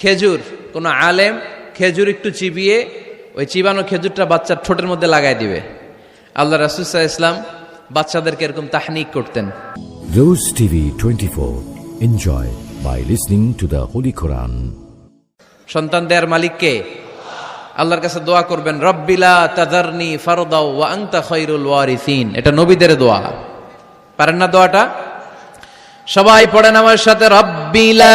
খেজুর কোনো আলেম খেজুর একটু চিবিয়ে ওই চিবানো খেজুরটা বাচ্চার ঠোঁটের মধ্যে লাগাই দিবে আল্লাহ রাসুসাহ ইসলাম বাচ্চাদেরকে এরকম তাহনিক করতেন Rose TV 24. Enjoy by listening to the Holy Quran. সন্তান দেয়ার মালিককে আল্লাহর কাছে দোয়া করবেন রব্বিলা তাদারনি ফারদাও ওয়া আনতা খায়রুল ওয়ারিসিন এটা নবীদের দোয়া পারেন না দোয়াটা সবাই পড়েন আমার সাথে রব্বিলা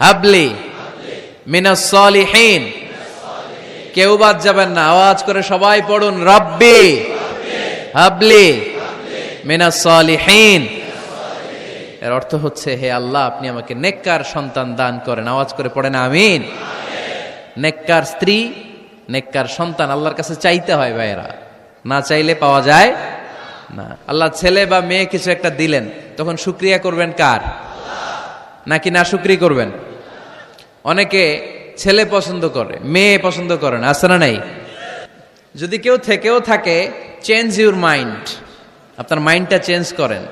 হাবলি। মিনা সলিহীন। কেউ বাদ যাবেন না। আওয়াজ করে সবাই পড়ুন, রব্বি। হাবলি। মিনা সলিহীন। এর অর্থ হচ্ছে, হে আল্লাহ, আপনি আমাকে নেককার সন্তান দান করেন। আওয়াজ করে পড়েন, আমিন। নেককার স্ত্রী, নেককার সন্তান আল্লাহর কাছে চাইতে হয় ভাইয়েরা। না চাইলে পাওয়া যায় না। আল্লাহ ছেলে বা মেয়ে কিছু একটা দিলেন, তখন শুক্রিয়া করবেন কার? নাকি না শুক্রি করবেন? অনেকে ছেলে পছন্দ করে, মেয়ে পছন্দ করে না আসে না নাই? যদি কেউ থেকেও থাকে চেঞ্জ ইউর মাইন্ড আপনার মাইন্ডটা চেঞ্জ করেন।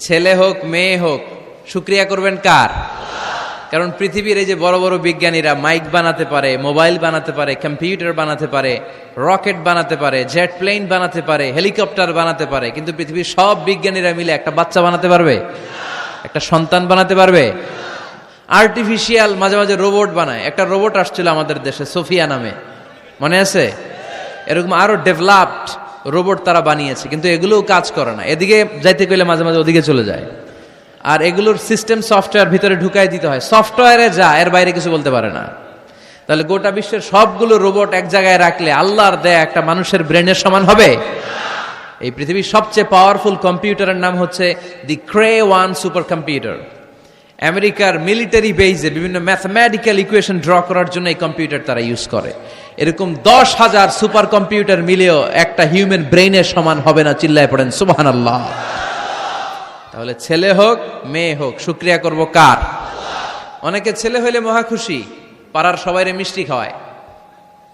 ছেলে হোক, মেয়ে হোক, শুক্রিয়া করবেন কার? কারণ পৃথিবীর এই যে বড় বড় বিজ্ঞানীরা মাইক বানাতে পারে, মোবাইল বানাতে পারে কম্পিউটার বানাতে পারে রকেট বানাতে পারে জেট প্লেন বানাতে পারে হেলিকপ্টার বানাতে পারে, কিন্তু পৃথিবীর সব বিজ্ঞানীরা মিলে একটা বাচ্চা বানাতে পারবে? একটা সন্তান বানাতে পারবে? আর্টিফিশিয়াল মাঝে মাঝে রোবট বানায়। একটা রোবট আসছিল আমাদের দেশে, সোফিয়া নামে। মনে আছে? এরকম আরও ডেভেলপড রোবট তারা বানিয়েছে, কিন্তু এগুলোও কাজ করে না। এদিকে যাইতে গেলে মাঝে মাঝে ওদিকে চলে যায়। আর এগুলোর সিস্টেম সফটওয়্যার ভিতরে ঢুকাই দিতে হয়। সফটওয়্যারে যা, এর বাইরে কিছু বলতে পারে না। তাহলে গোটা বিশ্বের সবগুলো রোবট এক জায়গায় রাখলে আল্লাহর দেয়া একটা মানুষের ব্রেনের সমান হবে? এই পৃথিবীর সবচেয়ে পাওয়ারফুল কম্পিউটারের নাম হচ্ছে the Cray one super computer আমেরিকার মিলিটারি বেইজে বিভিন্ন ম্যাথমেটিক্যাল ইকুয়েশন ড্র করার জন্য এই কম্পিউটার তারা ইউজ করে। এরকম দশ হাজার সুপার কম্পিউটার মিলেও একটা হিউম্যান ব্রেইনের সমান হবে না, চিল্লায় পড়েন সুবাহান আল্লাহ তাহলে ছেলে হোক, মেয়ে হোক, শুক্রিয়া করব কার? অনেকে ছেলে হইলে মহা খুশি, পাড়ার সবাইরে মিষ্টি খাওয়ায়।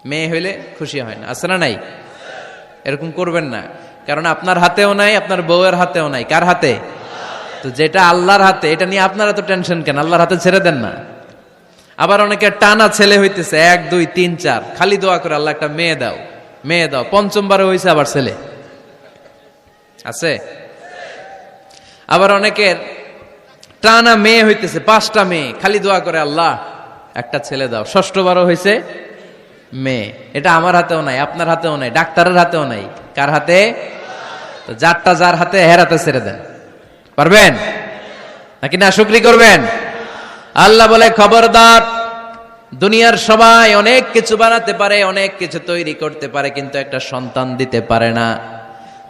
মেয়ে হইলে খুশি হয় না, আছে না নাই? এরকম করবেন না, কারণ আপনার হাতেও নাই, আপনার বউয়ের হাতেও নাই। কার হাতে? তো যেটা আল্লাহর হাতে, এটা নিয়ে আপনারা তো টেনশন কেন? আল্লাহর হাতে ছেড়ে দেন না। আবার অনেকে টানা ছেলে হইতেছে, এক, দুই, তিন, চার। খালি দোয়া করে, আল্লাহ, একটা মেয়ে দাও মেয়ে দাও। পঞ্চমবারে হয়েছে আবার ছেলে। আছে? আবার অনেকের টানা মেয়ে হইতেছে, পাঁচটা মেয়ে। খালি দোয়া করে, আল্লাহ, একটা ছেলে দাও। ষষ্ঠবারও হয়েছে মেয়ে। এটা আমার হাতেও নাই, আপনার হাতেও নাই, ডাক্তারের হাতেও নাই। কার হাতে? তো যারটা যার হাতে হের হাতে ছেড়ে দেন। পারবেন? নাকি না, শুক্রি করবেন? আল্লাহ বলে, খবরদার, দুনিয়ার সবাই অনেক কিছু বানাতে পারে, অনেক কিছু তৈরি করতে পারে, কিন্তু একটা সন্তান দিতে পারে না।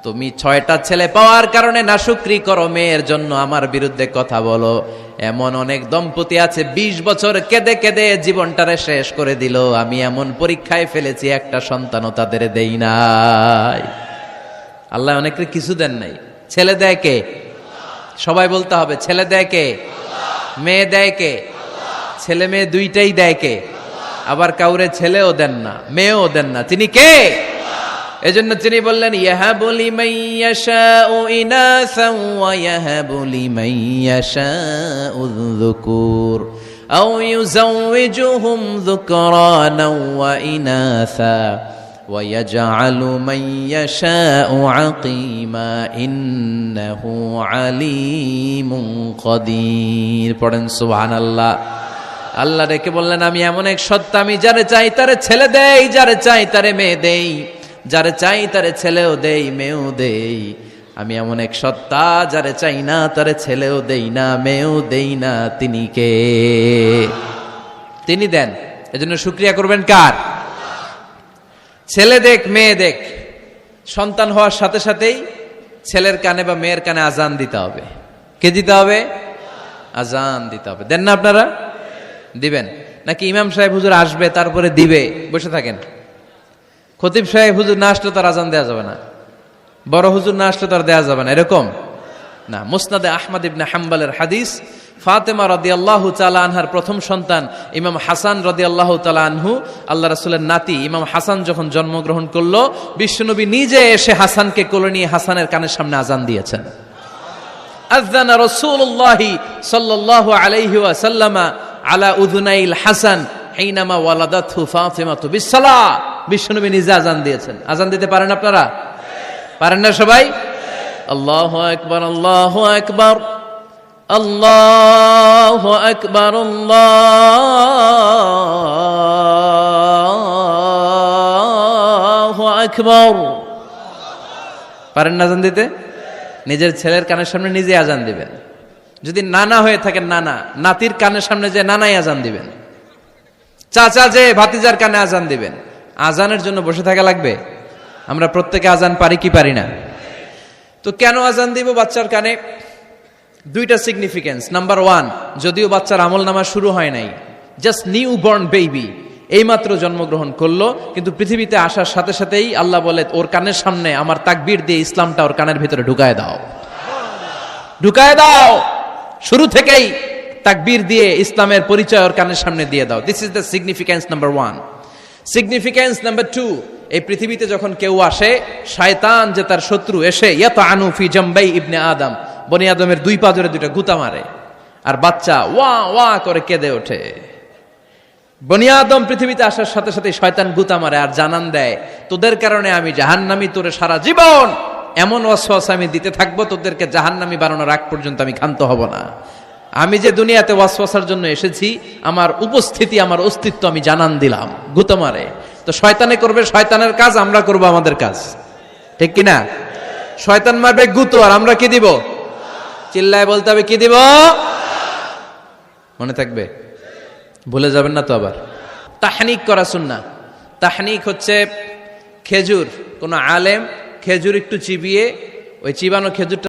তুমি ছয়টা ছেলে পাওয়ার কারণে না শুক্রি করো মেয়ের জন্য, আমার বিরুদ্ধে কথা বলো। এমন অনেক দম্পতি আছে ২০ বছর কেঁদে কেঁদে জীবনটারে শেষ করে দিল। আমি এমন পরীক্ষায় ফেলেছি, একটা সন্তানও তাদের দেই নাই। আল্লাহ অনেকের কিছু দেন নাই। ছেলে দেয় কে? সবাই বলতে হবে, ছেলে দেয় কে? মেয়ে দেয় কে? ছেলে মেয়ে দুইটাই দেয় কে? আবার কাউরে ছেলেও দেন না, মেয়েও দেন না, তিনি কে? এজন্য তিনি বললেন ইয়াহাবুলি মাইয়াশাউ ইনাসান ওয়া ইয়াহাবুলি মাইয়াশাউ যুকুর। আও ويجعل من يشاء عقيما إنه عليم قدير পড়েন সুবহানাল্লাহ আল্লাহ ডেকে বললেন আমি এমন এক সত্তা আমি যারে চাই তারে ছেলে দেই যারে চাই তারে মেয়ে দেই যারে চাই তারে ছেলেও দেই মেয়েও দেই আমি এমন এক সত্তা যারে চাই না তারে ছেলেও দেই না মেয়েও দেই না তিনি কে তিনি দেন এজন্য শুক্রিয়া করবেন কার ছেলে দেখ, মেয়ে দেখ। সন্তান হওয়ার সাথে সাথেই ছেলের কানে বা মেয়ের কানে আজান দিতে হবে। কে দিতে হবে? আজান দিতে হবে। দেন না আপনারা? দিবেন। নাকি ইমাম সাহেব হুজুর আসবে, তারপরে দিবে? বসে থাকেন। খতিব সাহেব হুজুর না আসলে তার আজান দেওয়া যাবে না। বড় হুজুর না আসলে তার দেওয়া যাবে না। এরকম? না, মুসনাদে আহমদ ইবনে হাম্বালের হাদিস, ফাতেমা রদি আল্লাহ আনহার প্রথম সন্তান ইমাম হাসান রদি আল্লাহ আনহু, আল্লাহ রাসুলের নাতি ইমাম হাসান যখন জন্মগ্রহণ করল, বিশ্বনবী নিজে এসে হাসানকে কোলে নিয়ে হাসানের কানের সামনে আজান দিয়েছেন। আযান রাসূলুল্লাহ সাল্লাল্লাহু আলাইহি ওয়াসাল্লাম আলা উযুনাইল হাসান হিনামা ওয়ালাদাতহু ফাতিমাতু বিসসালাহ বিশ্বনবী নিজে আজান দিয়েছেন। আজান দিতে পারেন আপনারা? পারেন না সবাই? আল্লাহু আকবার, আল্লাহ আকবার, আল্লাহু আকবার আল্লাহু আকবার। পারেন না দিতে? নিজের ছেলের কানের সামনে নিজে আজান দিবেন। যদি নানা হয়ে থাকেন নানা, নাতির কানের সামনে যে নানাই আজান দিবেন। চাচা যে ভাতিজার কানে আজান দিবেন। আজানের জন্য বসে থাকা লাগবে? আমরা প্রত্যেকে আজান পারি কি পারি না? তো কেন আজান দিব বাচ্চার কানে? দুইটা সিগনিফিকেন্স নাম্বার ওয়ান যদিও বাচ্চার আমল নামা শুরু হয় নাই জাস্ট নিউ বর্ন বেবি এইমাত্র জন্মগ্রহণ করল, কিন্তু পৃথিবীতে আসার সাথে সাথেই আল্লাহ বলে, ওর কানের সামনে আমার তাকবির দিয়ে ইসলামটা ওর কানের ভিতরে ঢুকায় দাও। ঢুকায় দাও! শুরু থেকেই তাকবির দিয়ে ইসলামের পরিচয় ওর কানের সামনে দিয়ে দাও। This is the significance number one significance number two এই পৃথিবীতে যখন কেউ আসে, শায়তান যে তার শত্রু এসে ইয়াত আনু ফি জম্বাই ইবনে আদম। বনি আদমের দুই পাজরে দুইটা গুতা মারে। আর বাচ্চা ওয়া ওয়া করে কেঁদে ওঠে। বনি আদম পৃথিবীতে আসার সাথে সাথে শয়তান গুতা মারে আর জানান দেয়, তোদের কারণে আমি জাহান্নামি, তোরে সারা জীবন এমন ওয়াসওয়াস আমি দিতে থাকব, তোদেরকে জাহান্নামি বানানোর আগ পর্যন্ত আমি ক্ষান্ত হব না। আমি যে দুনিয়াতে ওয়াসওয়াসার জন্য এসেছি, আমার উপস্থিতি, আমার অস্তিত্ব আমি জানান দিলাম। গুতো মারে। তো শয়তানে করবে, শয়তানের কাজ, আমরা করব আমাদের কাজ। ঠিক কি না? শয়তান মারবে গুতো, আর আমরা কি দিব? চিল্লায় বলতে হবে, কি দিব? মনে থাকবে? ভুলে যাবেন না তো আবার। তাহনিক করা শুননা তাহনিক হচ্ছে খেজুর, কোন আলেম খেজুর একটু চিবিয়ে, ওই চিবানো খেজুরটা